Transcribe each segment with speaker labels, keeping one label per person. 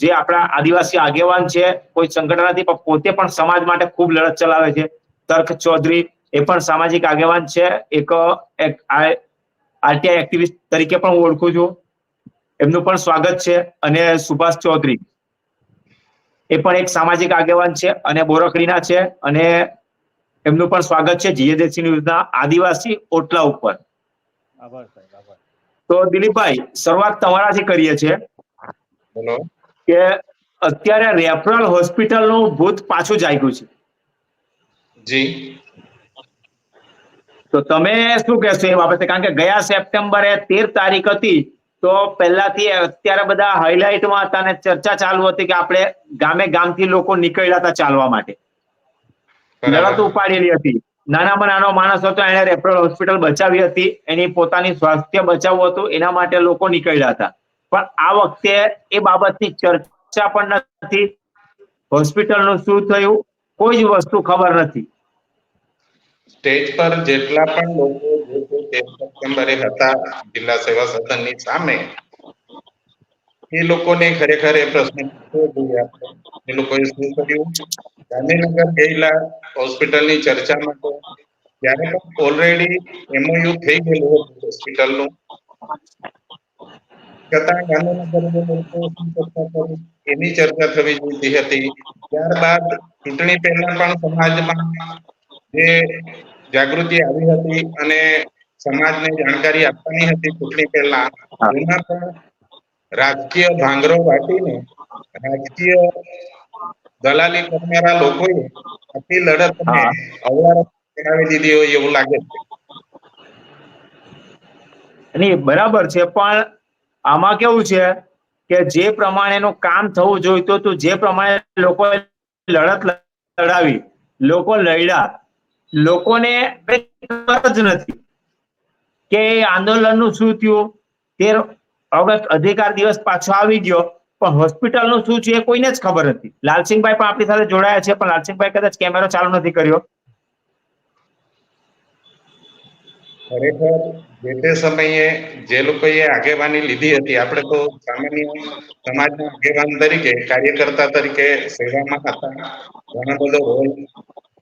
Speaker 1: જે આપણા આદિવાસી આગેવાન છે, કોઈ સંગઠન પણ પોતે પણ સમાજ માટે ખૂબ લડત ચલાવે છે. તર્ક ચૌધરી એ પણ સામાજિક આગેવાન છે. એક આરટીઆઈ એક્ટિવિસ્ટ તરીકે પણ ઓળખું છું. એમનું પણ સ્વાગત છે અને સુભાષ ચૌધરી એ પણ એક સામાજિક આગેવાન છે અને બોરકડીના છે અને એમનું પણ સ્વાગત છે જીએદેસી ન્યૂઝના આદિવાસી ઓટલા ઉપર.
Speaker 2: આભાર સાહેબ
Speaker 1: તો દિલીપભાઈ શરૂઆત તમારાથી કરીએ છીએ કે અત્યારે રેફરલ હોસ્પિટલનું ભૂત પાછું જાગ્યું છે.
Speaker 3: જી.
Speaker 1: તો તમે શું કહેશો એ બાબતે? કારણ કે ગયા સપ્ટેમ્બરે તેર તારીખ હતી તો પહેલાથી અત્યારે બધા હાઇલાઇટમાં હતા અને ચર્ચા ચાલુ હતી કે આપણે ગામે ગામથી લોકો નીકળ્યા હતા ચાલવા માટે. લડત ઉપાડેલી હતી. નાનામાં નાનો માણસ હતો એને રેફરલ હોસ્પિટલ બચાવી હતી. એની પોતાની સ્વાસ્થ્ય બચાવવું હતું. એના માટે લોકો નીકળ્યા હતા. પણ આ વખતે એ બાબતની ચર્ચા પણ નથી. હોસ્પિટલનું શું થયું? કોઈ જ વસ્તુ ખબર નથી.
Speaker 3: સ્ટેજ પર જેટલા પણ લોકો જે તે તેર સપ્ટેમ્બરે હતા, જિલ્લા સેવા સદનની સામે, એ લોકોને ખરેખર એ પ્રશ્ન પૂછવો જોઈએ આપણે. એ લોકોએ શું કર્યું? ગાંધીનગર ગયેલા હોસ્પિટલની ચર્ચા માટે ત્યારે પણ ઓલરેડી એમઓયુ થઈ ગયેલું હતું હોસ્પિટલનું, છતાં ગાંધીનગર લોકો શું ચર્ચા કરી, એની ચર્ચા થવી જોઈતી હતી. ત્યારબાદ ચૂંટણી પહેલા પણ સમાજમાં જે જાગૃતિ આવી હતી અને સમાજને જાણકારી આપવાની હતી ચૂંટણી પહેલા એમાં પણ રાજકીય ભાંગરો વાટીને રાજકીય દલાલી કરનારા લોકોએ આખી લડતને. અવળા દીધી હોય એવું લાગે છે
Speaker 1: નહીં બરાબર છે પણ આમાં કેવું છે કે જે પ્રમાણેનું કામ થવું જોઈતું હતું જે પ્રમાણે લોકોએ લડત લડાવી લોકો લડ્યા લોકોને ખબર જ નથી કે આંદોલનનું શું થયું. તેર ઓગસ્ટ અધિકાર દિવસ પાછો આવી ગયો. પણ હોસ્પિટલનું શું છે કોઈને જ ખબર નથી. લાલસિંહભાઈ પણ આપણી સાથે જોડાયા છે, પણ લાલસિંહભાઈ કદાચ કેમેરો ચાલુ નથી કર્યો.
Speaker 3: ખરેખર જે તે સમયે જે લોકોએ આગેવાની લીધી હતી, આપણે તો સામાન્ય સમાજના આગેવાન તરીકે, કાર્યકર્તા તરીકે સેવામાં હતા. ઘણો બધો રોલ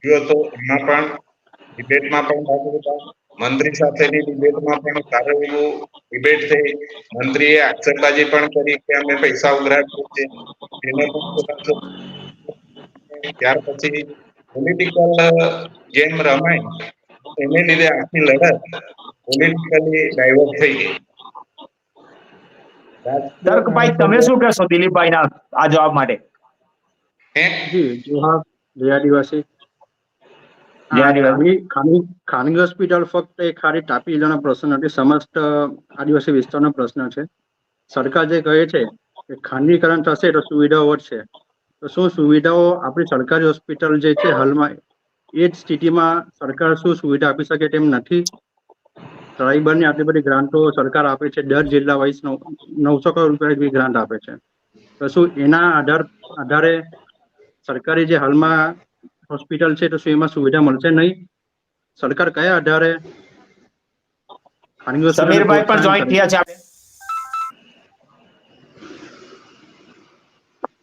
Speaker 3: ભજવ્યો હતો એમાં પણ ડિબેટમાં પણ ભાગ લીધા. મંત્રી સાથેની ડિબેટમાં પણ સારું એવું ડિબેટ થઈ. મંત્રીએ આક્ષેપબાજી પણ કરી કે અમે પૈસા ઉઘરાવ્યું છે એનો પણ ત્યાર પછી પોલિટિકલ ગેમ રમાય એને લીધે આખી લડત પોલિટિકલી ડાયવર્ટ થઈ ગઈ.
Speaker 1: તર્કભાઈ તમે શું કહેશો દિલીપભાઈના આ જવાબ માટે?
Speaker 3: હે?
Speaker 2: જી જોહા જય આદિવાસી. ખાનગી હોસ્પિટલ ફક્ત એ ખાલી ટાપી જિલ્લાનો પ્રશ્ન નથી સમસ્ત આદિવાસી વિસ્તારનો પ્રશ્ન છે. સરકાર જે કહે છે કે ખાનગીકરણ થશે તો સુવિધાઓ વધશે. તો શું સુવિધાઓ આપણી સરકારી હોસ્પિટલ જે છે હાલમાં એ જ સ્થિતિમાં સરકાર શું સુવિધા આપી શકે તેમ નથી? ટ્રાઇબલની આટલી બધી ગ્રાન્ટો સરકાર આપે છે દર જિલ્લા વાઇઝ નવસો કરોડ રૂપિયા જેવી ગ્રાન્ટ આપે છે. તો શું એના આધાર આધારે સરકારી જે હાલમાં હોસ્પિટલ છે તો શું એમાં સુવિધા મળશે નહીં? સરકાર કયા આધારે
Speaker 1: સમીરભાઈ પણ
Speaker 2: પ્રોત્સાહન
Speaker 1: થયા છે.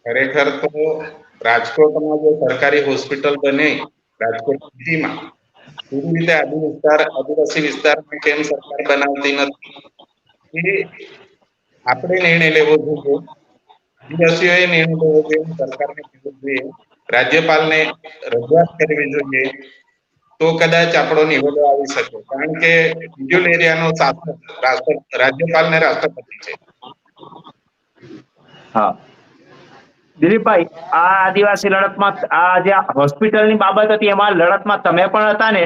Speaker 3: ખરેખર તો રાજકોટમાં જે સરકારી હોસ્પિટલ બની રાજકોટ સિટીમાં એવી રીતે આદિ વિસ્તાર આદિવાસી વિસ્તારમાં કેમ સરકાર બનાવતી નથી એ આપણે નિર્ણય લેવો જોઈએ. આદિવાસીઓએ નિર્ણય લેવો જોઈએ સરકારને કહેવું જોઈએ રાજ્યપાલને રજૂઆત કરવી જોઈએ તો કદાચ આપણો નિવેડો આવી શકે. કારણ કે શિડ્યુલ એરિયાનો શાસક રાષ્ટ્ર રાજ્યપાલ ને રાષ્ટ્રપતિ છે.
Speaker 1: હા. દિલીપભાઈ આ આદિવાસી લડતમાં આ જે હોસ્પિટલની બાબત હતી એમાં લડતમાં તમે પણ હતા ને?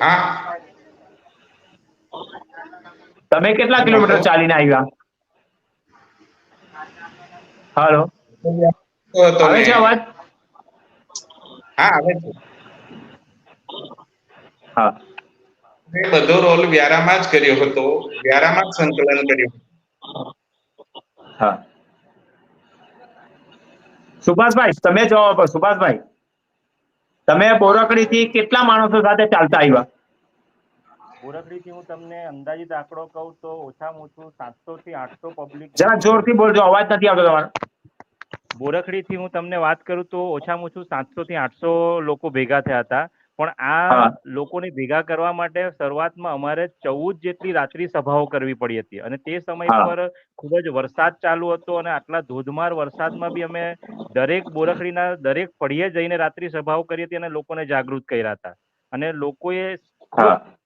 Speaker 3: હા.
Speaker 1: તમે કેટલા કિલોમીટર ચાલીને આવ્યા? હાલો. આવે છે અવાજ?
Speaker 3: હા આવે છે.
Speaker 1: હા.
Speaker 3: બધો રોલ વ્યારામાં જ કર્યો હતો. વ્યારામાં જ સંકલન કર્યું.
Speaker 1: હા. સુભાષભાઈ તમે જવાબ આપો. સુભાષભાઈ તમે બોરકડીથી કેટલા માણસો સાથે ચાલતા આવ્યા?
Speaker 4: બોરકડીથી હું તમને અંદાજિત આંકડો કહું તો ઓછામાં ઓછું સાતસો થી આઠસો પબ્લિક
Speaker 1: જરા જોરથી બોલજો અવાજ નથી આવતો તમારો.
Speaker 4: બોરકડીથી હું તમને વાત કરું તો ઓછામાં ઓછું સાતસો થી આઠસો લોકો ભેગા થયા હતા. પણ આ લોકોને ભેગા કરવા માટે શરૂઆતમાં અમારે ચૌદ જેટલી રાત્રિ સભાઓ કરવી પડી હતી. અને તે સમય. પર ખૂબ જ વરસાદ ચાલુ હતો અને આટલા ધોધમાર વરસાદમાં બી અમે દરેક બોરખડીના દરેક ફળીએ જઈને રાત્રિ સભાઓ કરી હતી અને લોકોને જાગૃત કર્યા હતા. અને લોકોએ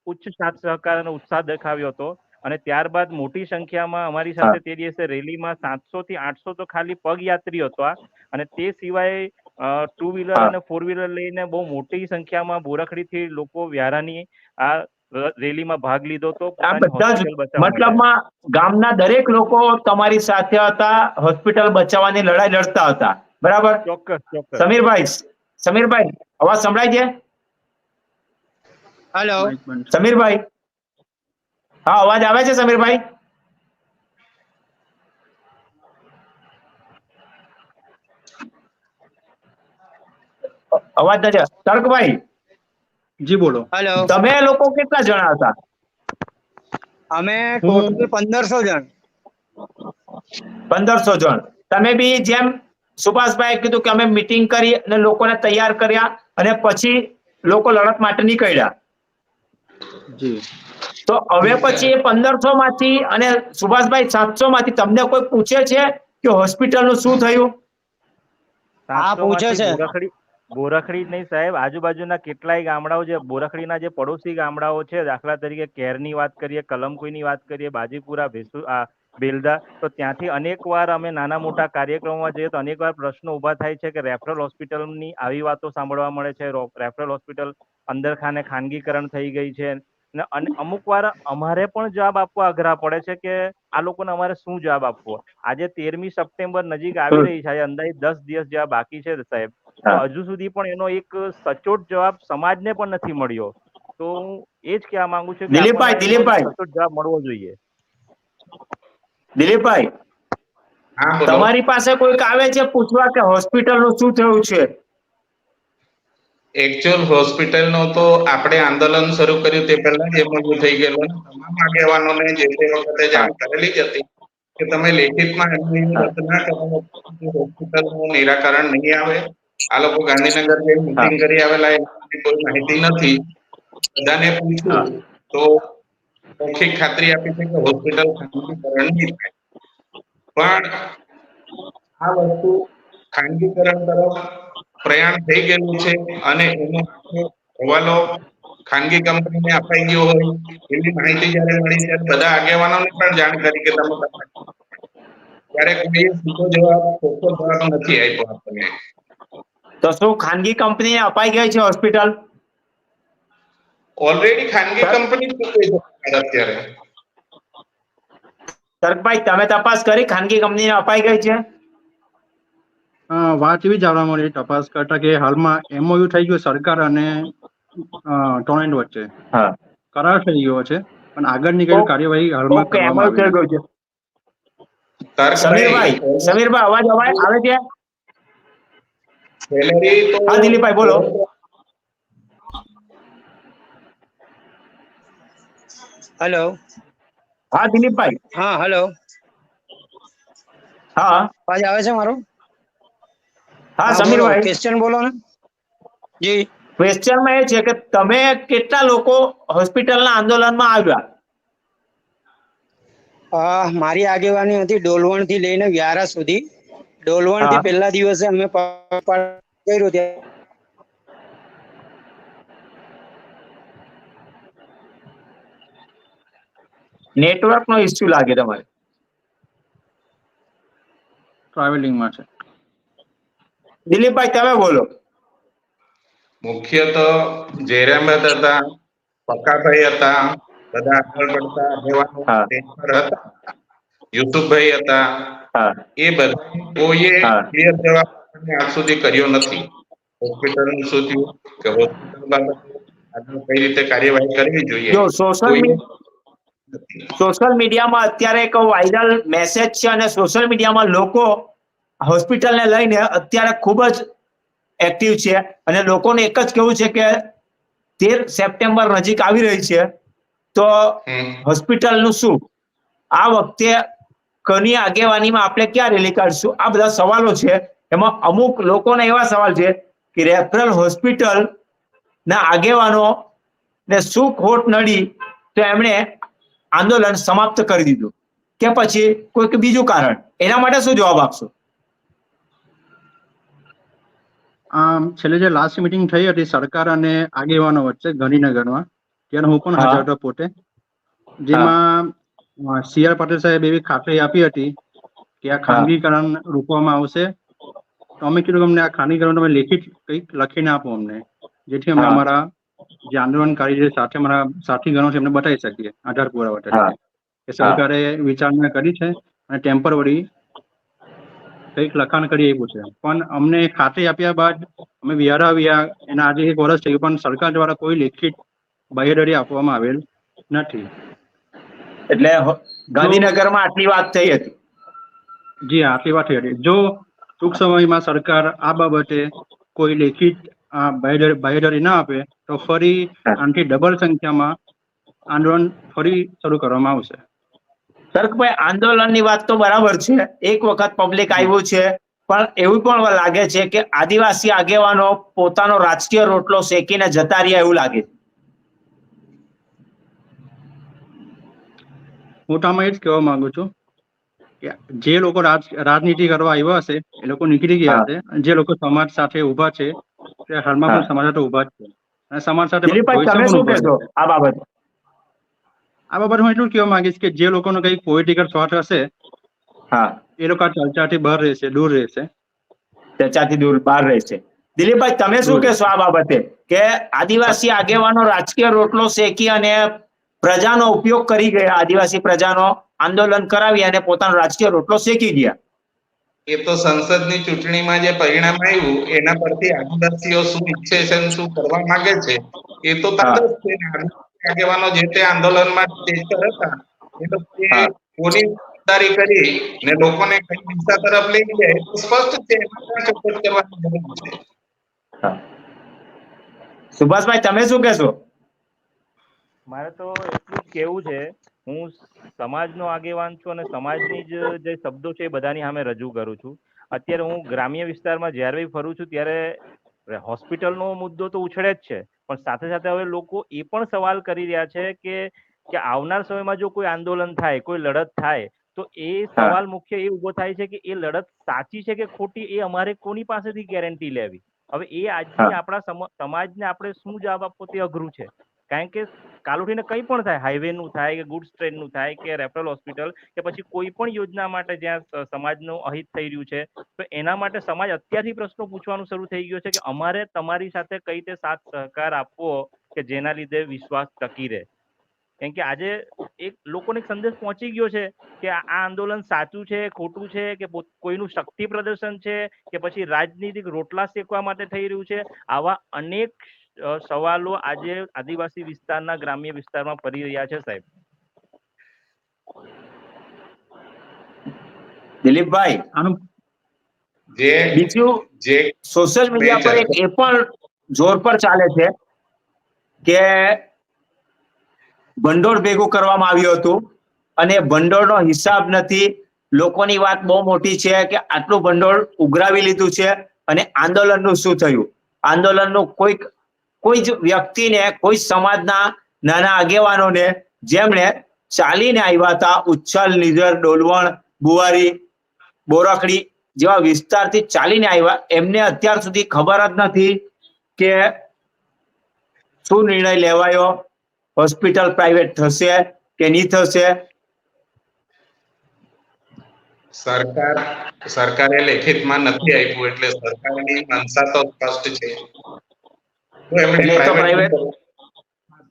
Speaker 4: ઉચ્ચ સાથ સહકાર અને ઉત્સાહ દેખાવ્યો હતો. અને ત્યારબાદ મોટી સંખ્યામાં અમારી સાથે તે દિવસે રેલીમાં સાતસો થી આઠસો તો ખાલી પગયાત્રીઓ હતા. અને તે સિવાય ટુ વ્હીલર અને ફોર વ્હીલર લઈને બહુ મોટી સંખ્યામાં બોરખડીથી લોકો વ્યારાની આ રેલીમાં ભાગ લીધો હતો.
Speaker 1: મતલબમાં ગામના દરેક લોકો તમારી સાથે હતા હોસ્પિટલ બચાવવાની લડાઈ લડતા હતા. બરાબર?
Speaker 4: ચોક્કસ ચોક્કસ.
Speaker 1: સમીરભાઈ સમીરભાઈ અવાજ સંભળાય છે?
Speaker 5: હેલો.
Speaker 1: સમીરભાઈ હા અવાજ આવે છે સમીરભાઈ? અવાજ નથી તર્કભાઈ
Speaker 2: જી બોલો.
Speaker 5: હેલો
Speaker 1: તમે લોકો કેટલા જણા હતા?
Speaker 5: અમે ટોટલ પંદરસો જણ.
Speaker 1: પંદરસો જણ. તમે બી જેમ સુભાષભાઈ કીધું કે અમે મીટિંગ કરી અને લોકોને તૈયાર કર્યા અને પછી લોકો લડત માટે નીકળ્યા.
Speaker 2: જી.
Speaker 1: તો હવે પછી એ પંદરસો માંથી અને સુભાષભાઈ સાતસો માંથી તમને કોઈ પૂછે છે કે હોસ્પિટલનું શું થયું?
Speaker 5: હા, પૂછે છે.
Speaker 4: બોરખડી બોરખડી નહીં સાહેબ. આજુબાજુના કેટલાય ગામડાઓ જે બોરખડીના જે પડોશી ગામડાઓ છે દાખલા તરીકે કેરની વાત કરીએ કલમકુઈની વાત કરીએ બાજીપુરા ભેસુ આ બેલદા તો ત્યાંથી અનેક વાર અમે નાના મોટા કાર્યક્રમોમાં જઈએ તો અનેક વાર પ્રશ્નો ઊભા થાય છે કે રેફરલ હોસ્પિટલની આવી વાતો સાંભળવા મળે છે. રેફરલ હોસ્પિટલ અંદર ખાને ખાનગીકરણ થઈ ગઈ છે. અને અમુક વાર અમારે પણ જવાબ આપવા અઘરા પડે છે કે આ લોકોને અમારે શું જવાબ આપવો? આજે તેરમી સપ્ટેમ્બર નજીક આવી રહી છે અંદાજે દસ દિવસ જેવા બાકી છે સાહેબ. હજુ સુધી પણ એનો એક સચોટ જવાબ સમાજને પણ નથી મળ્યો. તો હું એ જ કહેવા માંગુ છું કે
Speaker 1: દિલીપભાઈ, દિલીપભાઈ.
Speaker 4: સચોટ જવાબ મળવો જોઈએ.
Speaker 1: દિલીપભાઈ તમારી પાસે કોઈક આવે છે પૂછવા કે હોસ્પિટલનું શું થયું છે?
Speaker 3: એકચ્યુઅલ હોસ્પિટલ નો તો આપણે આંદોલન શરૂ કર્યું તે પહેલા જે મોટું થઈ ગયેલું. તમામ આગેવાનોને જે તે વખતે જાણ કરેલી જ હતી કે તમે લેખિતમાં એમની રચના કરો હોસ્પિટલનું નિરાકરણ નહીં આવે. આ લોકો ગાંધીનગર જે મિટિંગ કરી આવેલા એની કોઈ માહિતી નથી. બધાને પૂછ્યું તો મૌખિક ખાતરી આપી છે કે હોસ્પિટલ ખાનગીકરણ નહીં થાય. પણ આ વસ્તુ ખાનગીકરણ તરફ પ્રયાણ થઈ ગયેલું છે અને એનો હવાલો ખાનગી કંપનીને અપાઈ ગયો હોય એવી માહિતી જયારે મળી ત્યારે બધા આગેવાનોને પણ જાણ કરી કે તમે ત્યારે કોઈ સીધો જવાબ ચોખ્ખો જવાબ નથી આપ્યો આપણને.
Speaker 1: તો શું ખાનગી કંપનીને અપાઈ ગઈ છે હોસ્પિટલ?
Speaker 3: ઓલરેડી ખાનગી કંપની અત્યારે.
Speaker 1: તર્કભાઈ તમે તપાસ કરી ખાનગી કંપનીને અપાઈ ગઈ છે?
Speaker 2: વાત એવી જાણવા મળી તપાસ કરતા કે હાલમાં એમઓયુ થઈ ગયું સરકાર અને ટોરેન્ટ વચ્ચે. કરાર થઈ ગયો છે પણ આગળની કઈ કાર્યવાહી હાલમાં કરવામાં આવી.
Speaker 1: છે સમીરભાઈ સમીરભાઈ અવાજ અવાજ આવે છે? હા, દિલીપભાઈ, બોલો.
Speaker 5: હેલો.
Speaker 1: હા દિલીપભાઈ.
Speaker 5: હા હેલો.
Speaker 1: હા.
Speaker 5: અવાજ આવે છે મારો?
Speaker 1: હા સમીરભાઈ
Speaker 5: ક્વેશ્ચન બોલો ને. જી.
Speaker 1: ક્વેશ્ચનમાં એ છે કે તમે કેટલા લોકો હોસ્પિટલના આંદોલનમાં આવ્યા?
Speaker 5: મારી આગેવાની હતી ડોલવણથી લઈને વ્યારા સુધી. ડોલવણથી પહેલા દિવસે અમે કર્યું ત્યાં.
Speaker 1: નેટવર્ક નો ઇસ્યુ લાગે તમારે.
Speaker 2: ટ્રાવેલિંગમાં છે.
Speaker 1: દિલીપભાઈ તમે બોલો.
Speaker 3: મુખ્ય તો જયરામ હતા પક્કાભાઈ હતા બધા આગળ પડતા આગેવાનો હતા. યુસુફભાઈ હતા. એ બધા કોઈએ ક્લિયર જવાબ આજ સુધી કર્યો નથી. હોસ્પિટલનું શું થયું? કે હોસ્પિટલ બાબતે આગળ કઈ રીતે કાર્યવાહી કરવી જોઈએ?
Speaker 1: જો સોશિયલ સોશિયલ મીડિયામાં અત્યારે એક વાયરલ મેસેજ છે અને સોશિયલ મીડિયામાં લોકો હોસ્પિટલને લઈને અત્યારે ખૂબ જ એક્ટિવ છે અને લોકોને એક જ કેવું છે કે તેર સપ્ટેમ્બર નજીક આવી રહી છે તો હોસ્પિટલનું શું? આ વખતે કની આગેવાનીમાં આપણે ક્યાં રેલી કાઢશું? આ બધા સવાલો છે. એમાં અમુક લોકોના એવા સવાલ છે કે રેફરલ હોસ્પિટલ ના આગેવાનો ને શું ખોટ નડી તો એમણે આંદોલન સમાપ્ત કરી દીધું. કે પછી કોઈક બીજું કારણ? એના માટે શું જવાબ આપશો?
Speaker 2: આમ છેલ્લે જે લાસ્ટ મીટિંગ થઈ હતી સરકાર અને આગેવાનો વચ્ચે ગાંધીનગરમાં ત્યારે હું પણ. હાજર હતો પોતે. જેમાં સી આર પાટીલ સાહેબ એવી ખાતરી આપી હતી કે આ ખાનગીકરણ રોકવામાં આવશે. તો અમે કીધું અમને આ ખાનગીકરણ તમે લેખિત કંઈક લખીને આપો અમને જેથી અમે અમારા જે આંદોલનકારી જે સાથે અમારા સાથીગણો છે એમને બતાવી શકીએ આધાર પુરાવા તરીકે. કે સરકારે વિચારણા કરી છે અને ટેમ્પરરી કંઈક લખાણ કરી આપ્યું છે. પણ અમને ખાતરી આપ્યા બાદ અમે વિહારા આવ્યા. એના આજે એક વર્ષ થયું પણ સરકાર દ્વારા કોઈ લેખિત બાહેધરી આપવામાં આવેલ નથી.
Speaker 1: એટલે ગાંધીનગરમાં આટલી વાત થઈ હતી.
Speaker 2: જી આટલી વાત થઈ હતી. જો ટૂંક સમયમાં સરકાર આ બાબતે કોઈ લેખિત આ બાહેધરી ના આપે તો ફરી. આનાથી ડબલ સંખ્યામાં આંદોલન ફરી શરૂ કરવામાં આવશે.
Speaker 1: તર્કભાઈ આંદોલનની વાત તો બરાબર છે. એક વખત પબ્લિક આવ્યું છે. પણ એવું પણ લાગે છે કે આદિવાસી આગેવાનો પોતાનો રાજકીય રોટલો શેકીને જતા રહ્યા એવું લાગે છે.
Speaker 2: આમાં એ જ કહેવા માંગુ છું કે જે લોકો રાજનીતિ કરવા આવ્યા હશે એ લોકો નીકળી ગયા હશે. જે લોકો સમાજ સાથે ઊભા છે તે હાલમાં પણ સમાજ સાથે ઊભા છે. અને સમાજ સાથે.
Speaker 1: આ બાબતે?
Speaker 2: આ બાબત હું એટલું કહેવા માંગીશ કે જે લોકોનો કઈ પોલિટિકલ સ્વાર્થ હશે
Speaker 1: હા.
Speaker 2: એ લોકો ચર્ચાથી બહાર રહેશે દૂર રહેશે.
Speaker 1: ચર્ચાથી દૂર બહાર રહેશે. દિલીપભાઈ તમે શું કહેશો આ બાબતે? કે આદિવાસી આગેવાનો રાજકીય રોટલો શેકી અને પ્રજાનો ઉપયોગ કરી ગયા આદિવાસી પ્રજાનો આંદોલન કરાવી અને પોતાનો રાજકીય રોટલો શેકી ગયા?
Speaker 3: એ તો સંસદની ચૂંટણીમાં જે પરિણામ આવ્યું એના પરથી આદિવાસીઓ શું ઈચ્છે છે શું કરવા માંગે છે એ તો તટસ્થ છે ને આદિવાસી આગેવાનો જે તે આંદોલનમાં ટેસ્ટર હતા એ લોકોએ. કોની જવાબદારી કરી ને લોકોને કઈ દિશા તરફ લઈ તો સ્પષ્ટ છે સપોર્ટ કરવાની જરૂર છે.
Speaker 1: સુભાષભાઈ તમે શું કહેશો?
Speaker 4: મારે તો એટલું જ કેવું છે હું સમાજનો આગેવાન છું અને સમાજની જ જે શબ્દો છે એ બધાની સામે રજૂ કરું છું. અત્યારે હું ગ્રામ્ય વિસ્તારમાં જ્યારે બી ફરું છું ત્યારે હોસ્પિટલનો મુદ્દો તો ઉછળે જ છે પણ સાથે સાથે હવે લોકો એ પણ સવાલ કરી રહ્યા છે કે કે આવનાર સમયમાં જો કોઈ આંદોલન થાય કોઈ લડત થાય તો એ સવાલ મુખ્ય એ ઊભો થાય છે કે એ લડત સાચી છે કે ખોટી એ અમારે કોની પાસેથી ગેરંટી લેવી? હવે એ આજની. આપણા સમ- સમાજને આપણે શું જવાબ આપવો તે અઘરું છે. કારણ કે કાલ ઉઠીને કંઈ પણ થાય હાઈવે નું થાય કે ગુડ્સ ટ્રેનનું થાય કે રેફરલ હોસ્પિટલ કે પછી કોઈ પણ યોજના માટે જ્યાં સમાજનું અહિત થઈ રહ્યું છે, તો એના માટે સમાજ અત્યારથી પ્રશ્નો પૂછવાનું શરૂ થઈ ગયો છે કે અમારે તમારી સાથે કઈ રીતે સાથ સહકાર આપવો કે જેના લીધે વિશ્વાસ ટકી રહે. કેમ કે આજે એક લોકોને એક સંદેશ પહોંચી ગયો છે કે આ આંદોલન સાચું છે, ખોટું છે, કે કોઈનું શક્તિ પ્રદર્શન છે, કે પછી રાજનીતિક રોટલા શેકવા માટે થઈ રહ્યું છે, આવા અનેક સવાલો આજે આદિવાસી વિસ્તારના ગ્રામ્ય વિસ્તારમાં પડી રહ્યા છે સાહેબ.
Speaker 1: દિલીપભાઈ
Speaker 2: આનું
Speaker 3: જે
Speaker 1: બીજું
Speaker 3: જે
Speaker 1: સોશિયલ મીડિયા પર એક એ પણ જોર પર ચાલે છે કે ભંડોળ ભેગું કરવામાં આવ્યું હતું અને ભંડોળનો હિસાબ નથી. લોકોની વાત બહુ મોટી છે કે આટલું ભંડોળ ઉઘરાવી લીધું છે અને આંદોલનનું શું થયું? આંદોલનનું કોઈક કોઈ જ વ્યક્તિને, કોઈ સમાજના નાના આગેવાનોને જેમણે ચાલીને આવ્યા હતા, ઉચ્છલ, નિઝર, ડોલવણ, બુવારી, બોરખડી જેવા વિસ્તારથી ચાલીને આવ્યા. એમને અત્યાર સુધી ખબર જ નથી કે શું નિર્ણય લેવાયો. હોસ્પિટલ પ્રાઇવેટ થશે કે નહીં થશે?
Speaker 3: સરકાર, સરકારે લેખિતમાં નથી આપ્યું, એટલે સરકારની મનસા તો સ્પષ્ટ છે.
Speaker 1: એટલે તો
Speaker 3: સુધી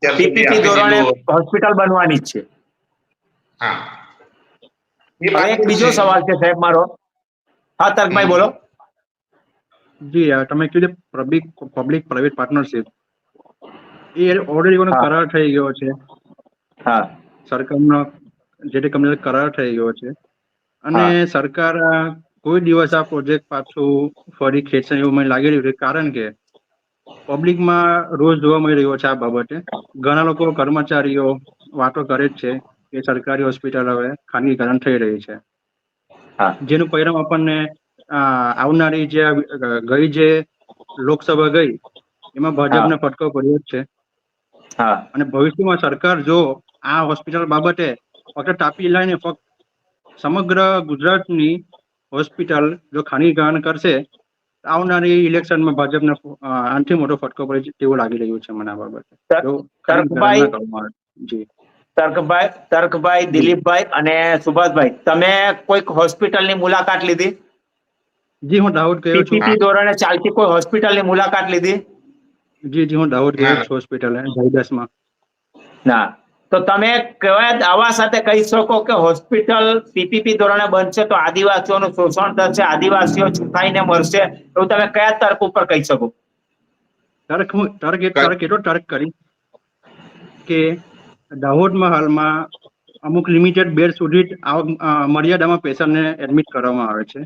Speaker 1: પીપીપી ધોરણે હોસ્પિટલ બનવાની જ છે.
Speaker 3: હા.
Speaker 1: એક બીજો સવાલ છે સાહેબ મારો. હા તર્કભાઈ બોલો.
Speaker 2: જી તમે કીધું પબ્લિક પબ્લિક પ્રાઇવેટ પાર્ટનરશિપ એ ઓલરેડી કોનો કરાર થઈ ગયો છે.
Speaker 1: હા.
Speaker 2: સરકારનો જે તે કંપની કરાર થઈ ગયો છે. અને સરકાર આ કોઈ દિવસ આ પ્રોજેક્ટ પાછું ફરી ખેંચે એવું મને લાગી રહ્યું છે. કારણ કે પબ્લિકમાં રોજ જોવા મળી રહ્યો છે આ બાબતે. ઘણા લોકો કર્મચારીઓ વાતો કરે જ છે કે સરકારી હોસ્પિટલ હવે ખાનગીકરણ થઈ રહી છે. જેનું પરિણામ આપણને આવનારી જે ગઈ જે લોકસભા ગઈ એમાં ભાજપને ફટકો પડ્યો જ છે.
Speaker 1: હા.
Speaker 2: અને ભવિષ્યમાં સરકાર જો આ હોસ્પિટલ બાબતે ફક્ત તાપી લઈને ફક્ત સમગ્ર ગુજરાતની હોસ્પિટલ જો ખાનગીકરણ કરશે આવનારી ઇલેક્શનમાં ભાજપને આનાથી મોટો ફટકો પડે તેવું લાગી રહ્યું છે મને આ બાબતે. જો
Speaker 1: તર્કભાઈ- તર્કભાઈ તર્કભાઈ દિલીપભાઈ અને સુભાષભાઈ તમે કોઈક હોસ્પિટલની મુલાકાત લીધી?
Speaker 2: જી હું દાહોદ ગયો છું.
Speaker 1: પીપીપી ધોરણે ચાલતી કોઈ હોસ્પિટલની મુલાકાત લીધી?
Speaker 2: જી જી હું દાહોદ ગયો. છું હોસ્પિટલ જયદસમાં.
Speaker 1: ના. તો તમે કયા દાવા સાથે કહી શકો કે હોસ્પિટલ પીપીપી ધોરણે બનશે તો આદિવાસીઓનું શોષણ થશે આદિવાસીઓ છુપાઈને મરશે એવું તમે કયા તર્ક ઉપર કહી શકો?
Speaker 2: તર્ક હું તર્ક તર્ક એટલો તર્ક કરી કે દાહોદમાં હાલમાં અમુક લિમિટેડ બેડ સુધી મર્યાદામાં પેશન્ટને એડમિટ કરવામાં આવે છે.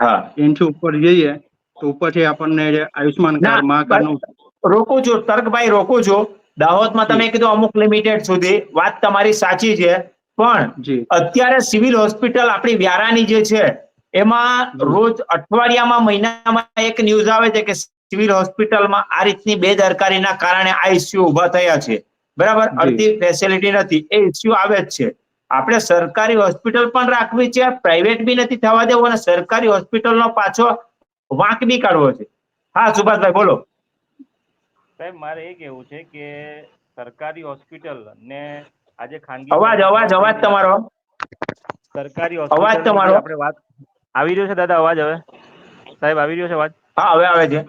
Speaker 1: હા.
Speaker 2: એનથી ઉપર જઈએ તો ઉપરથી આપણને આયુષ્માન કાર્ડમાં
Speaker 1: રોકું છું તર્કભાઈ રોકું છું. દાહોદમાં તમે કીધું અમુક લિમિટેડ સુધી. વાત તમારી સાચી છે. પણ અત્યારે સિવિલ હોસ્પિટલ આપણી વ્યારાની જે છે એમાં રોજ અઠવાડિયામાં મહિનામાં એક ન્યૂઝ આવે છે કે સિવિલ હોસ્પિટલમાં આ રીતની બેદરકારીના કારણે આઈસીયુ ઊભા થયા છે. બરાબર? અડધી ફેસિલિટી નથી. એ ઇસ્યુ આવે જ છે. આપણે સરકારી હોસ્પિટલ પણ રાખવી છે. પ્રાઇવેટ બી નથી થવા દેવું અને સરકારી હોસ્પિટલનો પાછો વાંક બી કાઢવો છે. હા સુભાષભાઈ બોલો.
Speaker 4: સાહેબ મારે એ કહેવું છે કે સરકારી હોસ્પિટલ ને આજે ખાનગી
Speaker 1: અવાજ અવાજ અવાજ તમારો.
Speaker 4: સરકારી
Speaker 1: અવાજ તમારો.
Speaker 4: આપણે વાત આવી રહ્યો છે દાદા અવાજ હવે? સાહેબ આવી રહ્યો છે અવાજ?
Speaker 1: હા હવે આવે છે.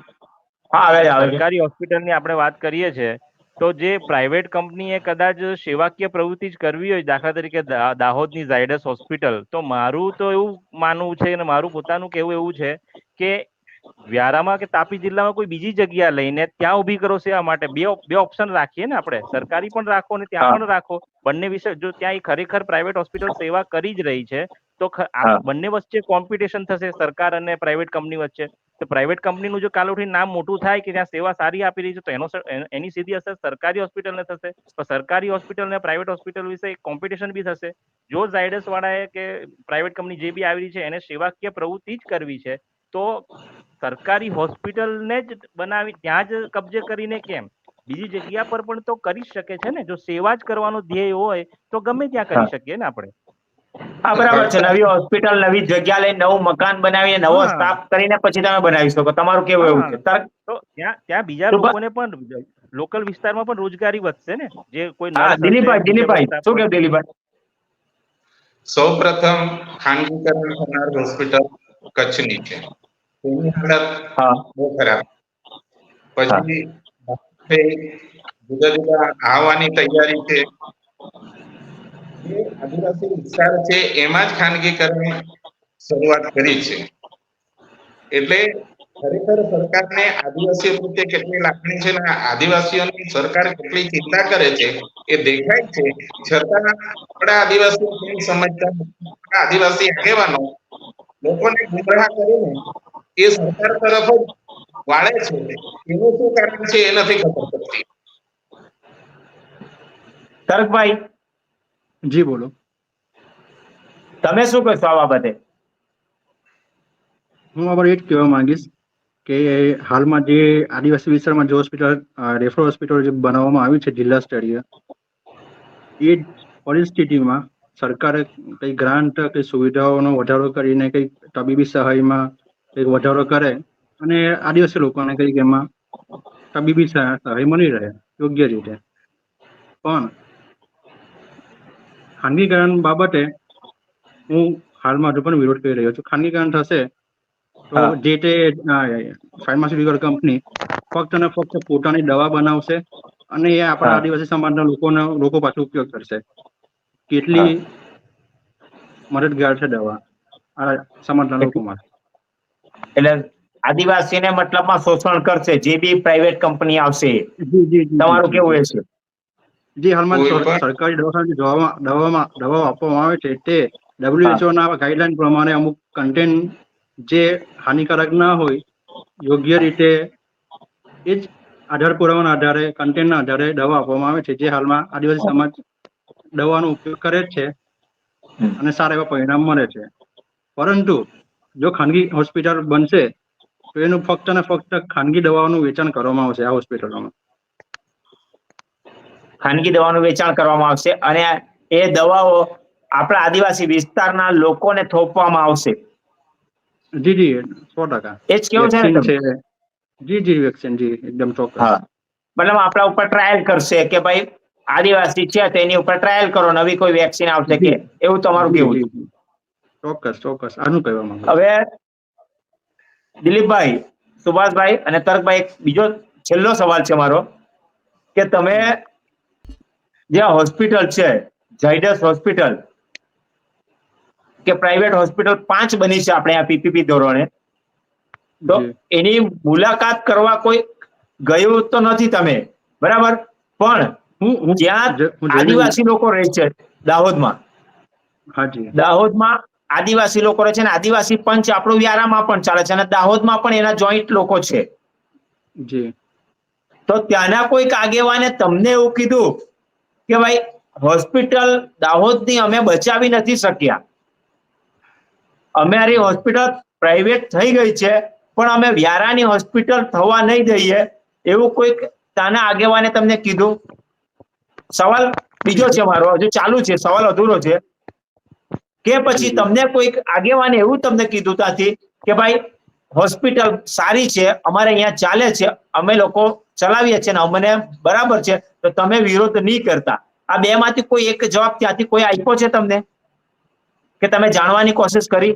Speaker 1: હા આવે આવે
Speaker 4: સરકારી હોસ્પિટલની આપણે વાત કરીએ છીએ તો જે પ્રાઇવેટ કંપનીએ કદાચ સેવાકીય પ્રવૃત્તિ જ કરવી હોય દાખલા તરીકે દાહોદની ઝાયડસ હોસ્પિટલ તો મારું તો એવું માનવું છે અને મારું પોતાનું કહેવું એવું છે કે વ્યારામાં કે તાપી જિલ્લામાં કોઈ બીજી જગ્યા લઈને ત્યાં ઊભી કરો સેવા માટે? બે બે ઓપ્શન રાખીએ ને આપણે. સરકારી પણ રાખો અને ત્યાં પણ રાખો. બંને વિશે જો ત્યાં એ ખરેખર પ્રાઇવેટ હોસ્પિટલ સેવા કરી જ રહી છે તો આ બંને વચ્ચે કોમ્પિટિશન થશે સરકાર અને પ્રાઇવેટ કંપની વચ્ચે. તો પ્રાઇવેટ કંપનીનું જો કાલ ઉઠીને નામ મોટું થાય કે ત્યાં સેવા સારી આપી રહી છે તો એનો એની સીધી અસર સરકારી હોસ્પિટલને થશે. તો સરકારી હોસ્પિટલ ને પ્રાઇવેટ હોસ્પિટલ વિશે કોમ્પિટિશન બી થશે. જો ઝાયડસ વાળાએ કે પ્રાઇવેટ કંપની જે બી આવી રહી છે એને સેવાકીય પ્રવૃત્તિ જ કરવી છે તો સરકારી હોસ્પિટલને જ બનાવી ત્યાં જ કબજે કરીને કેમ? બીજી જગ્યા પર પણ તો કરી શકે છે ને? જો સેવા જ કરવાનો ધ્યેય હોય તો ગમે ત્યાં કરી શકીએ ને આપણે?
Speaker 1: હા બરાબર છે. નવી હોસ્પિટલ નવી જગ્યા લઈ નવું મકાન બનાવી નવો સ્ટાફ કરીને પછી તમે બનાવી શકો. તમારું કેવું એવું છે?
Speaker 4: તો ત્યાં ત્યાં બીજા લોકોને પણ લોકલ વિસ્તારમાં પણ રોજગારી વધશે ને? જે કોઈ
Speaker 1: દિલીપભાઈ દિલીપભાઈ શું કેવું દિલીપભાઈ?
Speaker 3: સૌ પ્રથમ ખાનગીકરણ થનાર હોસ્પિટલ કચ્છની છે. તેની હાલત
Speaker 1: હા.
Speaker 3: બહુ ખરાબ. પછી જુદા જુદા આવવાની તૈયારી છે. આદિવાસી વિસ્તાર છે એમાં જ ખાનગીકરણ શરૂઆત કરી છે. એટલે ખરેખર સરકારને આદિવાસીઓ પ્રત્યે કેટલી લાગણી છે અને આદિવાસીઓની સરકાર કેટલી ચિંતા કરે છે એ દેખાય છે. છતાં આપણા આદિવાસીઓ કેમ સમજતા આપણા આદિવાસી આગેવાનો લોકોને ગુમરાહ કરીને એ સરકાર તરફ જ વાળે છે. એનું શું કારણ છે એ નથી ખબર પડતી.
Speaker 1: તરકભાઈ
Speaker 2: જી બોલો.
Speaker 1: તમે શું કહેશો આ બાબતે?
Speaker 2: હું આપણે એ જ કહેવા માંગીશ કે હાલમાં જે આદિવાસી વિસ્તારમાં જે હોસ્પિટલ રેફર હોસ્પિટલ જે બનાવવામાં આવી છે જિલ્લા સ્તરીય એ પરિસ્થિતિમાં સરકારે કઈ ગ્રાન્ટ કે સુવિધાઓનો વધારો કરીને કઈ તબીબી સહાયમાં કંઈક વધારો કરે અને આદિવાસી લોકોને કંઈક એમાં તબીબી સહાય મળી રહે યોગ્ય રીતે. પણ ખાનગીકરણ બાબતે હું હાલમાં હજુ પણ વિરોધ કરી રહ્યો છું. ખાનગીકરણ થશે તો જે તે ફાર્માસ્યુટિકલ કંપની ફક્ત ને ફક્ત પોતાની દવા બનાવશે અને એ આપણા આદિવાસી સમાજના લોકોનો લોકો પાછો ઉપયોગ કરશે. કેટલી મદદગાર છે દવા આ સમાજના લોકો માટે
Speaker 1: એટલે આદિવાસીને મતલબમાં શોષણ કરશે જે બી પ્રાઇવેટ કંપની આવશે. તમારું કેવું. છે
Speaker 2: જે હાલમાં સરકારી દવાખાને દવામાં દવામાં દવાઓ આપવામાં આવે છે તે ડબ્લ્યુએચઓ ના ગાઈડલાઈન પ્રમાણે અમુક કન્ટેન્ટ જે હાનિકારક ના હોય યોગ્ય રીતે એ જ આધાર પુરાવાના આધારે કન્ટેન્ટના આધારે દવા આપવામાં આવે છે જે હાલમાં આદિવાસી સમાજ દવાનો ઉપયોગ કરે છે અને સારા એવા પરિણામ મળે છે. પરંતુ જો ખાનગી હોસ્પિટલ બનશે તો એનું ફક્ત ને ફક્ત ખાનગી દવાઓનું વેચાણ કરવામાં આવશે આ હોસ્પિટલોમાં.
Speaker 1: ખાનગી દવાનું વેચાણ કરવામાં આવશે અને એ દવાઓ આપણા આદિવાસી વિસ્તારના લોકોને થોપવામાં આવશે.
Speaker 2: જી જી સો ટકા.
Speaker 1: એ જ કેવું છે
Speaker 2: જી જી વેક્સિન જી એકદમ ચોક્કસ.
Speaker 1: હા. મતલબ આપણા ઉપર ટ્રાયલ કરશે કે ભાઈ આદિવાસી છે તો એની ઉપર ટ્રાયલ કરો નવી કોઈ વેક્સિન આવશે કે એવું તમારું કેવું.
Speaker 2: ચોક્કસ ચોક્કસ. આનું કહેવા માંગુ
Speaker 1: હવે દિલીપભાઈ સુભાષભાઈ અને તર્કભાઈ એક બીજો છેલ્લો સવાલ છે મારો કે તમે જે હોસ્પિટલ છે ઝાયડસ હોસ્પિટલ કે પ્રાઇવેટ હોસ્પિટલ પાંચ બની છે આપણે આ પીપીપી ધોરણે તો એની મુલાકાત કરવા કોઈ ગયું તો નથી તમે? બરાબર? પણ
Speaker 2: હું
Speaker 1: જ્યાં આદિવાસી લોકો રહે છે દાહોદમાં દાહોદમાં આદિવાસી લોકો રહે છે અને આદિવાસી પંચ આપણું વ્યારામાં પણ ચાલે છે અને દાહોદમાં પણ એના જોઈન્ટ લોકો છે.
Speaker 2: જી.
Speaker 1: તો ત્યાંના કોઈક આગેવાને તમને એવું કીધું કે ભાઈ હોસ્પિટલ દાહોદની અમે બચાવી નથી શક્યા. અમારી હોસ્પિટલ પ્રાઇવેટ થઈ ગઈ છે પણ અમે વ્યારાની હોસ્પિટલ થવા નહીં દઈએ. એવું કોઈક ત્યાંના આગેવાને તમને કીધું? સવાલ બીજો છે મારો હજુ ચાલુ છે સવાલ અધૂરો છે. કે પછી તમને કોઈક આગેવાને એવું તમને કીધું ત્યાંથી કે ભાઈ હોસ્પિટલ સારી છે અમારે અહીંયા ચાલે છે અમે લોકો ચલાવીએ છીએ ને અમને બરાબર છે તો તમે વિરોધ નહીં કરતા. આ બે માંથી કોઈ એક જવાબ ત્યાંથી કોઈ આપ્યો છે તમને? કે તમે જાણવાની કોશિશ કરી?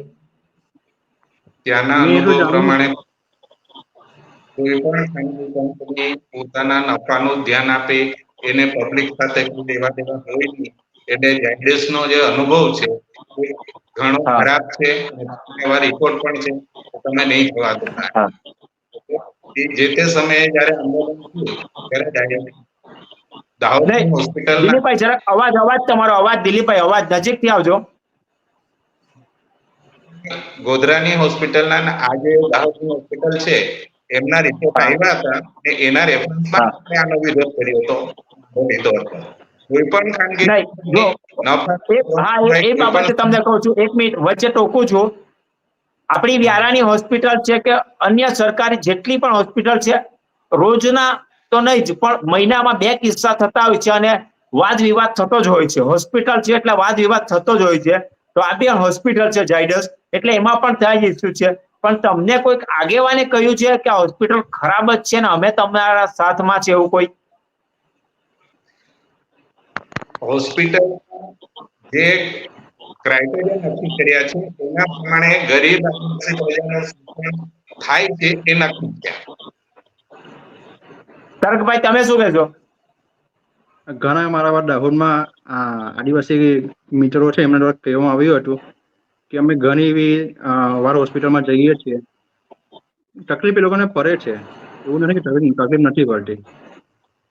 Speaker 3: ત્યાંના અનુભવ પ્રમાણે કોઈ પણ કંપની પોતાના નફાનું ધ્યાન આપે એને પબ્લિક સાથે કોઈ લેવા દેવા હોય નહીં. એટલે નો જે અનુભવ છે ઘણો ખરાબ છે એવા રિપોર્ટ પણ છે તમે નહીં થવા દેતા. જે તે સમયે જયારે આંદોલન ત્યારે દાહોદ
Speaker 1: દિલીપભાઈ જરાક અવાજ અવાજ તમારો અવાજ દિલીપભાઈ અવાજ નજીકથી આવજો.
Speaker 3: ગોધરાની હોસ્પિટલના અને આ દાહોદની હોસ્પિટલ છે એમના રિપોર્ટ. આવ્યા હતા એના રેફરન્સમાં આપણે આનો વિરોધ કર્યો હતો લીધો હતો. કોઈ પણ ખાનગી
Speaker 1: એ હા એ- એ બાબતે તમને કહું છું એક મિનિટ વચ્ચે ટોકું છું. આપણી વ્યારાની હોસ્પિટલ છે કે અન્ય સરકારી જેટલી પણ હોસ્પિટલ છે રોજના તો નહીં જ પણ મહિનામાં બે કિસ્સા થતા હોય છે અને વાદ વિવાદ થતો જ હોય છે. હોસ્પિટલ છે એટલે વાદ વિવાદ થતો જ હોય છે. તો આ બે હોસ્પિટલ છે જાયડસ એટલે એમાં પણ થાય જ ઇસ્યુ છે. પણ તમને કોઈક આગેવાને કહ્યું છે કે હોસ્પિટલ ખરાબ જ છે ને અમે તમારા સાથમાં છે એવું કોઈ?
Speaker 3: હોસ્પિટલ જે ક્રાઇટેરિયા નક્કી કર્યા છે એના પ્રમાણે ગરીબ આદિવાસી પ્રજાનું થાય છે એ નક્કી થયા
Speaker 1: તર્કભાઈ તમે શું કહેશો?
Speaker 2: ઘણા મારા દાહોદમાં આ આદિવાસી મિત્રો છે એમને દ્વારા કહેવામાં આવ્યું હતું કે અમે ઘણી એવી વાર હોસ્પિટલમાં જઈએ છીએ. તકલીફ એ લોકોને પડે છે. એવું નથી કે તકલીફ નથી પડતી.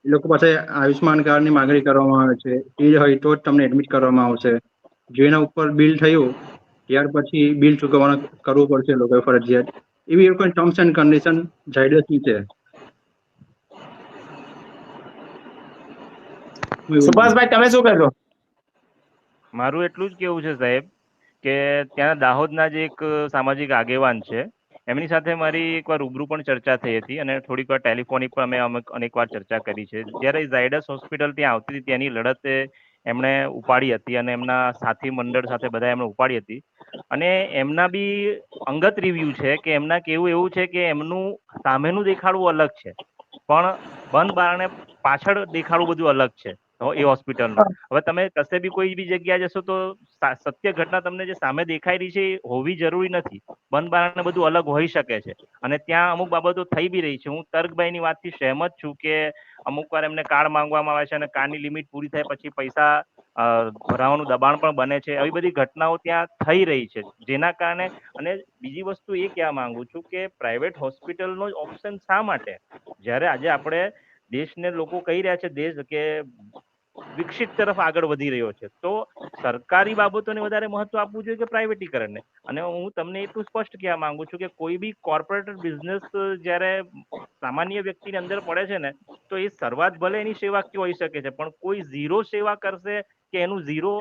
Speaker 2: એ લોકો પાસે આયુષ્માન કાર્ડની માગણી કરવામાં આવે છે. એ હોય તો જ તમને એડમિટ કરવામાં આવશે. જેના ઉપર બિલ થયું ત્યાર પછી બિલ ચૂકવવાનું કરવું પડશે લોકોએ ફરજિયાત. એવી એ લોકોની ટર્મ્સ એન્ડ કન્ડિશન ઝાયડસની છે.
Speaker 1: સુભાષભાઈ તમે શું કહેશો?
Speaker 4: મારું એટલું જ કેવું છે સાહેબ કે ત્યાં દાહોદના જે એક સામાજિક આગેવાન છે એમની સાથે મારી એકવાર રૂબરૂ પણ ચર્ચા થઈ હતી અને થોડીક વાર ટેલિફોનિક પણ અમે અનેક વાર ચર્ચા કરી છે. જ્યારે ઝાયડસ હોસ્પિટલ ત્યાં આવતી હતી તેની લડત એમણે ઉપાડી હતી અને એમના સાથી મંડળ સાથે બધા એમણે ઉપાડી હતી. અને એમના બી અંગત રિવ્યુ છે કે એમના કેવું એવું છે કે એમનું સામેનું દેખાડવું અલગ છે. પણ બંધ બારણે પાછળ દેખાડવું બધું અલગ છે. એ હોસ્પિટલનું. હવે તમે કશે બી કોઈ બી જગ્યાએ જશો તો સત્ય ઘટના તમને જે સામે દેખાઈ રહી છે એ હોવી જરૂરી નથી. બંધ બારણે બધું અલગ હોઈ શકે છે. અને ત્યાં અમુક બાબતો થઈ બી રહી છે. હું તર્કભાઈની વાતથી સહેમત છું કે અમુક વાર એમને કાર્ડ માંગવામાં આવે છે અને કાર્ડની લિમિટ પૂરી થાય પછી પૈસા ભરાવાનું દબાણ પણ બને છે. આવી બધી ઘટનાઓ ત્યાં થઈ રહી છે. જેના કારણે અને બીજી વસ્તુ એ કહેવા માંગુ છું કે પ્રાઇવેટ હોસ્પિટલનો જ ઓપ્શન શા માટે? જ્યારે આજે આપણે દેશને લોકો કહી રહ્યા છે દેશ કે વિકસિત તરફ આગળ વધી રહ્યો છે. તો સરકારી બાબતોને વધારે મહત્વ આપવું જોઈએ કે પ્રાઇવેટીકરણને અને હું તમને એટલું સ્પષ્ટ કહેવા માંગુ છું કે કોઈ બી કોર્પોરેટ બિઝનેસ જ્યારે સામાન્ય વ્યક્તિની અંદર પડે છે ને, તો એ શરૂઆત ભલે એની સેવાકીય હોઈ શકે છે, પણ કોઈ ઝીરો સેવા કરશે કે એનું ઝીરો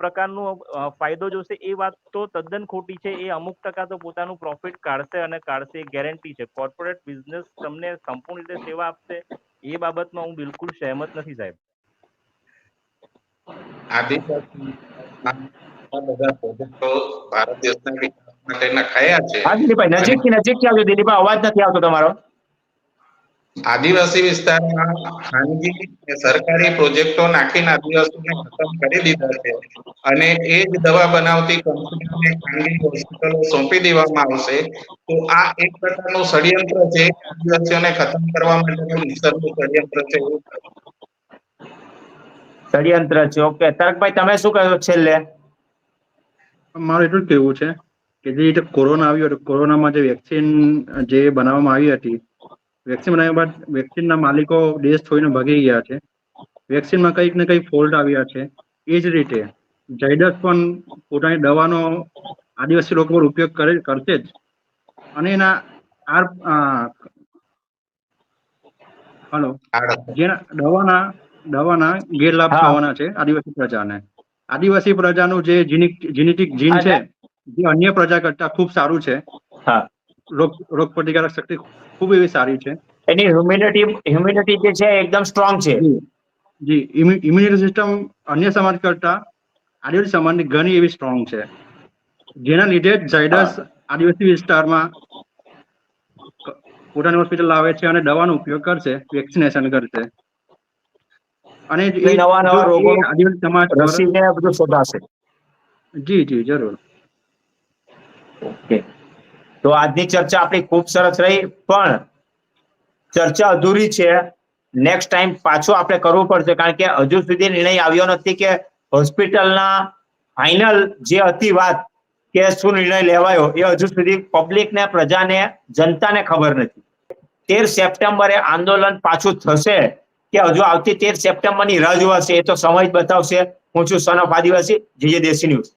Speaker 4: પ્રકારનો ફાયદો જોશે એ વાત તો તદ્દન ખોટી છે. એ અમુક ટકા તો પોતાનું પ્રોફિટ કાઢશે અને કાઢશે એ ગેરંટી છે. કોર્પોરેટ બિઝનેસ તમને સંપૂર્ણ રીતે સેવા આપશે એ બાબતમાં હું બિલકુલ સહેમત નથી સાહેબ.
Speaker 3: આદિવાસી આ બધા પ્રોજેક્ટો ભારત દેશના વિકાસ માટેના કયા છે.
Speaker 1: હા દિલીપભાઈ નજીકથી નજીકથી આવજો. દિલીપભાઈ અવાજ નથી આવતો તમારો.
Speaker 3: આદિવાસી વિસ્તારમાં ખાનગી સરકારી પ્રોજેક્ટો નાખીને આદિવાસીઓને ખતમ કરી દીધા છે. અને એ જ દવા બનાવતી કંપનીઓને ખાનગી હોસ્પિટલો સોંપી દેવામાં આવશે. તો આ એક પ્રકારનું ષડયંત્ર છે. આદિવાસીઓને ખતમ કરવા માટેનું નિસર્ગનું ષડયંત્ર છે એવું
Speaker 1: ષડયંત્ર છે. ઓકે તરકભાઈ તમે શું કહો છેલ્લે?
Speaker 2: મારું એટલું જ કહેવું છે કે જે રીતે કોરોના આવ્યો હતો કોરોનામાં જે વેક્સિન જે બનાવવામાં આવી હતી વેક્સિન બનાવ્યા બાદ વેક્સિનના માલિકો દેશ છોડીને ભાગી ગયા છે. વેક્સિનમાં કંઈક ને કંઈક ફોલ્ટ આવ્યા છે. એ જ રીતે ઝાયડસ પણ પોતાની દવાનો આદિવાસી લોકો પર ઉપયોગ કરે કરશે જ. અને એના આર હલો જેના દવાના દવાના ગેરલાભ થવાના છે આદિવાસી પ્રજાને. આદિવાસી પ્રજાનું જે જીનેટિક જીન છે જે અન્ય પ્રજા કરતા ખૂબ સારું છે. રોગ રોગ પ્રતિકારક શક્તિ ખૂબ એવી સારી છે.
Speaker 1: એની હ્યુમિડિટી હ્યુમિડિટી જે છે એકદમ સ્ટ્રોંગ છે.
Speaker 2: જી. ઇમ્યુનિટી સિસ્ટમ અન્ય સમાજ કરતા આદિવાસી સમાજની ઘણી એવી સ્ટ્રોંગ છે. જેના લીધે ઝાયડસ આદિવાસી વિસ્તારમાં પોતાની હોસ્પિટલ લાવે છે અને દવાનો ઉપયોગ કરશે વેક્સિનેશન કરશે. અને
Speaker 1: નવા નવા
Speaker 2: સમાજ
Speaker 1: રસીને બધું શોધાશે.
Speaker 2: જી જી જરૂર.
Speaker 1: ઓકે. તો આજની ચર્ચા આપણી ખૂબ સરસ રહી પણ ચર્ચા અધૂરી છે. નેક્સ્ટ ટાઈમ પાછું આપણે કરવું પડશે કારણ કે હજુ સુધી નિર્ણય આવ્યો નથી કે હોસ્પિટલના ફાઇનલ જે હતી વાત કે શું નિર્ણય લેવાયો એ હજુ સુધી પબ્લિકને પ્રજાને જનતાને ખબર નથી. તેર સપ્ટેમ્બરે આંદોલન પાછું થશે. કે હજુ આવતી તેર સપ્ટેમ્બરની રાહ જોવાશે એ તો સમય જ બતાવશે. હું છું સન ઓફ આદિવાસી, જે દેશી ન્યૂઝ